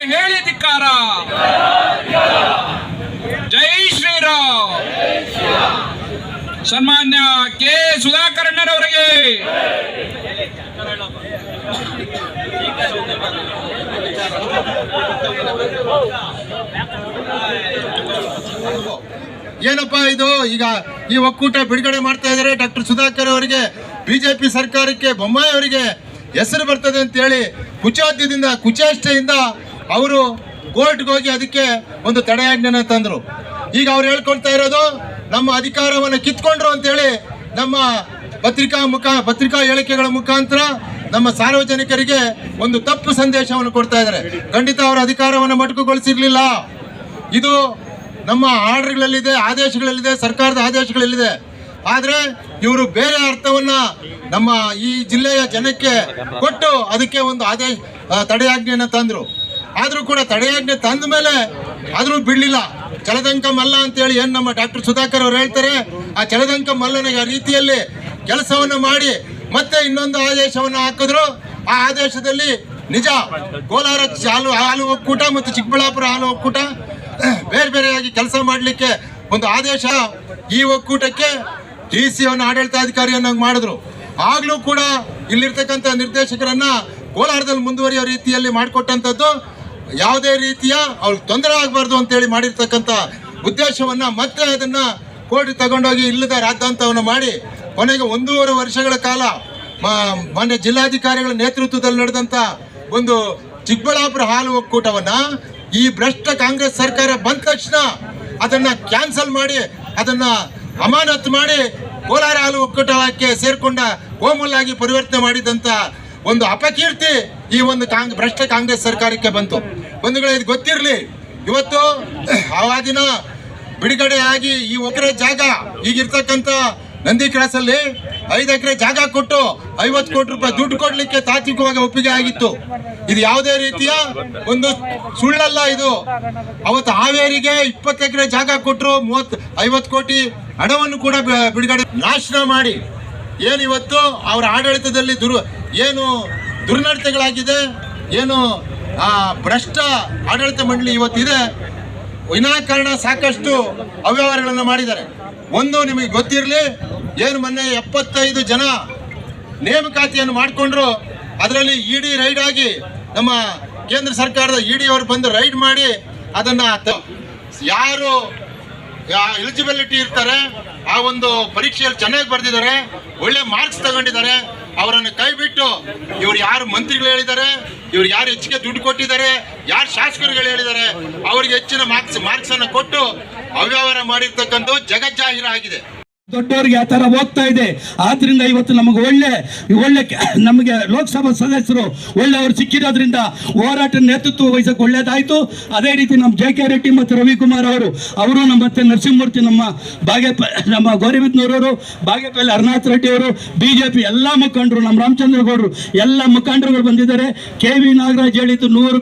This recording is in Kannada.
ಹೇಳಿ ಧಿಕ್ಕಾರ ಜೈ ಶ್ರೀರಾಮ್. ಸನ್ಮಾನ್ಯ ಕೆ ಸುಧಾಕರ್ಣರವರಿಗೆ ಏನಪ್ಪಾ ಇದು? ಈಗ ಈ ಒಕ್ಕೂಟ ಬಿಡುಗಡೆ ಮಾಡ್ತಾ ಇದ್ದಾರೆ ಡಾಕ್ಟರ್ ಸುಧಾಕರ್ ಅವರಿಗೆ. ಬಿಜೆಪಿ ಸರ್ಕಾರಕ್ಕೆ ಬೊಮ್ಮಾಯಿ ಅವರಿಗೆ ಹೆಸರು ಬರ್ತದೆ ಅಂತೇಳಿ ಕುಚಾದ್ಯದಿಂದ ಕುಚೇಷ್ಟೆಯಿಂದ ಅವರು ಕೋರ್ಟ್ಗೆ ಹೋಗಿ ಅದಕ್ಕೆ ಒಂದು ತಡೆಯಾಜ್ಞೆನ ತಂದರು. ಈಗ ಅವ್ರು ಹೇಳ್ಕೊಳ್ತಾ ಇರೋದು, ನಮ್ಮ ಅಧಿಕಾರವನ್ನು ಕಿತ್ಕೊಂಡ್ರು ಅಂತೇಳಿ ನಮ್ಮ ಪತ್ರಿಕಾ ಮುಖ, ಪತ್ರಿಕಾ ಹೇಳಿಕೆಗಳ ಮುಖಾಂತರ ನಮ್ಮ ಸಾರ್ವಜನಿಕರಿಗೆ ಒಂದು ತಪ್ಪು ಸಂದೇಶವನ್ನು ಕೊಡ್ತಾ ಇದ್ದಾರೆ. ಖಂಡಿತ ಅವರ ಅಧಿಕಾರವನ್ನು ಮಟಕುಗೊಳಿಸಿರ್ಲಿಲ್ಲ ಇದು ನಮ್ಮ ಆರ್ಡರ್ಗಳಲ್ಲಿದೆ, ಆದೇಶಗಳಲ್ಲಿದೆ, ಸರ್ಕಾರದ ಆದೇಶಗಳಲ್ಲಿದೆ. ಆದರೆ ಇವರು ಬೇರೆ ಅರ್ಥವನ್ನ ನಮ್ಮ ಈ ಜಿಲ್ಲೆಯ ಜನಕ್ಕೆ ಕೊಟ್ಟು ಅದಕ್ಕೆ ಒಂದು ಆದೇಶ ತಡೆಯಾಜ್ಞೆಯನ್ನು ತಂದರು. ಆದರೂ ಕೂಡ ತಡೆಯಾಜ್ಞೆ ತಂದ ಮೇಲೆ ಆದರೂ ಬಿಡಲಿಲ್ಲ. ಚಲದಂಕ ಮಲ್ಲ ಅಂತೇಳಿ ಏನು ನಮ್ಮ ಡಾಕ್ಟರ್ ಸುಧಾಕರ್ ಅವರು ಹೇಳ್ತಾರೆ, ಆ ಚಲದಂಕ ಆ ರೀತಿಯಲ್ಲಿ ಕೆಲಸವನ್ನು ಮಾಡಿ ಮತ್ತೆ ಇನ್ನೊಂದು ಆದೇಶವನ್ನು ಹಾಕಿದ್ರು. ಆ ಆದೇಶದಲ್ಲಿ ನಿಜ ಕೋಲಾರ ಹಾಲು ಹಾಲು ಒಕ್ಕೂಟ ಮತ್ತು ಚಿಕ್ಕಬಳ್ಳಾಪುರ ಹಾಲು ಒಕ್ಕೂಟ ಬೇರೆ ಬೇರೆಯಾಗಿ ಕೆಲಸ ಮಾಡಲಿಕ್ಕೆ ಒಂದು ಆದೇಶ ಈ ಒಕ್ಕೂಟಕ್ಕೆ ಡಿ ಸಿ ಅನ್ನು ಆಡಳಿತಾಧಿಕಾರಿಯನ್ನಾಗಿ ಮಾಡಿದ್ರು. ಆಗ್ಲೂ ಕೂಡ ಇಲ್ಲಿರ್ತಕ್ಕಂಥ ನಿರ್ದೇಶಕರನ್ನ ಕೋಲಾರದಲ್ಲಿ ಮುಂದುವರಿಯೋ ರೀತಿಯಲ್ಲಿ ಮಾಡಿಕೊಟ್ಟಂಥದ್ದು ಯಾವುದೇ ರೀತಿಯ ಅವ್ರಿಗೆ ತೊಂದರೆ ಆಗಬಾರ್ದು ಅಂತೇಳಿ ಮಾಡಿರ್ತಕ್ಕಂಥ ಉದ್ದೇಶವನ್ನ ಮತ್ತೆ ಅದನ್ನ ಕೋರ್ಟ್ ತಗೊಂಡೋಗಿ ಇಲ್ಲದ ರಾದ್ದಾಂತವನ್ನು ಮಾಡಿ, ಕೊನೆಗೆ ಒಂದೂವರೆ ವರ್ಷಗಳ ಕಾಲ ಮೊನ್ನೆ ಜಿಲ್ಲಾಧಿಕಾರಿಗಳ ನೇತೃತ್ವದಲ್ಲಿ ನಡೆದಂತ ಒಂದು ಚಿಕ್ಕಬಳ್ಳಾಪುರ ಹಾಲು ಒಕ್ಕೂಟವನ್ನ ಈ ಭ್ರಷ್ಟ ಕಾಂಗ್ರೆಸ್ ಸರ್ಕಾರ ಬಂದ ತಕ್ಷಣ ಅದನ್ನ ಕ್ಯಾನ್ಸಲ್ ಮಾಡಿ, ಅದನ್ನ ಅಮಾನತು ಮಾಡಿ ಕೋಲಾರ ಹಾಲು ಒಕ್ಕೂಟಕ್ಕೆ ಸೇರ್ಕೊಂಡ ಆಗಿ ಪರಿವರ್ತನೆ ಮಾಡಿದಂತ ಒಂದು ಅಪಕೀರ್ತಿ ಈ ಒಂದು ಕಾಂಗ್, ಭ್ರಷ್ಟ ಕಾಂಗ್ರೆಸ್ ಸರ್ಕಾರಕ್ಕೆ ಬಂತು. ಬಂಧುಗಳೇ ಇದು ಗೊತ್ತಿರಲಿ, ಇವತ್ತು ಆ ದಿನ ಬಿಡುಗಡೆ ಆಗಿ ಈ ಎಕರೆ ಜಾಗ ಈಗಿರ್ತಕ್ಕಂಥ ನಂದಿ ಕ್ರಾಸ್ ಅಲ್ಲಿ ಐದು ಎಕರೆ ಜಾಗ ಕೊಟ್ಟು ಐವತ್ತು ಕೋಟಿ ರೂಪಾಯಿ ದುಡ್ಡು ಕೊಡ್ಲಿಕ್ಕೆ ತಾತ್ವಿಕವಾಗಿ ಒಪ್ಪಿಗೆ ಆಗಿತ್ತು. ಇದು ಯಾವುದೇ ರೀತಿಯ ಒಂದು ಸುಳ್ಳಲ್ಲ ಇದು. ಅವತ್ತು ಹಾವೇರಿಗೆ ಇಪ್ಪತ್ತು ಎಕರೆ ಜಾಗ ಕೊಟ್ಟರು ಮೂವತ್ತು, ಐವತ್ತು ಕೋಟಿ ಹಣವನ್ನು ಕೂಡ ಬಿಡುಗಡೆ ನಾಶನ ಮಾಡಿ. ಏನು ಇವತ್ತು ಅವರ ಆಡಳಿತದಲ್ಲಿ ದುರು, ಏನು ದುರ್ನಡತೆಗಳಾಗಿದೆ. ಏನು, ಆ, ಭ್ರಷ್ಟ ಆಡಳಿತ ಮಂಡಳಿ ಇವತ್ತಿದೆ. ವಿನಾಕಾರಣ ಸಾಕಷ್ಟು ಅವ್ಯವಹಾರಗಳನ್ನು ಮಾಡಿದ್ದಾರೆ. ಒಂದು ನಿಮಗೆ ಗೊತ್ತಿರಲಿ, ಏನು ಮೊನ್ನೆ ಎಪ್ಪತ್ತೈದು ಜನ ನೇಮಕಾತಿಯನ್ನು ಮಾಡಿಕೊಂಡ್ರು. ಅದರಲ್ಲಿ ಇಡಿ ರೈಡ್ ಆಗಿ ನಮ್ಮ ಕೇಂದ್ರ ಸರ್ಕಾರದ ಇಡಿ ಅವರು ಬಂದು ರೈಡ್ ಮಾಡಿ ಅದನ್ನ ಯಾರು ಎಲಿಜಿಬಿಲಿಟಿ ಇರ್ತಾರೆ, ಆ ಒಂದು ಪರೀಕ್ಷೆಯಲ್ಲಿ ಚೆನ್ನಾಗಿ ಬರೆದಿದ್ದಾರೆ, ಒಳ್ಳೆ ಮಾರ್ಕ್ಸ್ ತಗೊಂಡಿದ್ದಾರೆ. ಅವರನ್ನು ಕೈ ಬಿಟ್ಟು ಇವ್ರು ಯಾರು ಮಂತ್ರಿಗಳು ಹೇಳಿದ್ದಾರೆ, ಇವ್ರು ಯಾರು ಹೆಚ್ಚಿಗೆ ದುಡ್ಡು ಕೊಟ್ಟಿದ್ದಾರೆ, ಯಾರು ಶಾಸಕರುಗಳು ಹೇಳಿದ್ದಾರೆ, ಅವರಿಗೆ ಹೆಚ್ಚಿನ ಮಾರ್ಕ್ಸ್ ಮಾರ್ಕ್ಸ್ ಅನ್ನು ಕೊಟ್ಟು ಅವ್ಯವಹಾರ ಮಾಡಿರ್ತಕ್ಕಂಥ ಜಗಜ್ಜಾಹಿರ ಆಗಿದೆ. ದೊಡ್ಡವರಿಗೆ ಆ ತರ ಹೋಗ್ತಾ ಇದೆ. ಆದ್ರಿಂದ ಇವತ್ತು ನಮಗೆ ಒಳ್ಳೆ ಒಳ್ಳೆ ನಮಗೆ ಲೋಕಸಭಾ ಸದಸ್ಯರು ಒಳ್ಳೆಯವರು ಸಿಕ್ಕಿರೋದ್ರಿಂದ ಹೋರಾಟ ನೇತೃತ್ವ ವಹಿಸಕ್ಕೆ ಒಳ್ಳೇದಾಯ್ತು. ಅದೇ ರೀತಿ ನಮ್ಮ ಜೆ ಕೆ ರೆಡ್ಡಿ ಮತ್ತು ರವಿಕುಮಾರ್ ಅವರು ಅವರು ನಮ್ಮ ಮತ್ತೆ ನರಸಿಂಹಮೂರ್ತಿ, ನಮ್ಮ ಬಾಗೇಪ ನಮ್ಮ ಗೌರಿಬಿದ್ನೂರವರು ಬಾಗೇಪಲ್ಲಿ ಅರ್ನಾಥ್ ರೆಡ್ಡಿ ಅವರು, ಬಿಜೆಪಿ ಎಲ್ಲ ಮುಖಂಡರು, ನಮ್ಮ ರಾಮಚಂದ್ರ ಗೌಡರು ಎಲ್ಲ ಮುಖಂಡರುಗಳು ಬಂದಿದ್ದಾರೆ. ಕೆ ವಿ ನಾಗರಾಜ್ ಹೇಳಿದ್ದು ನೂರು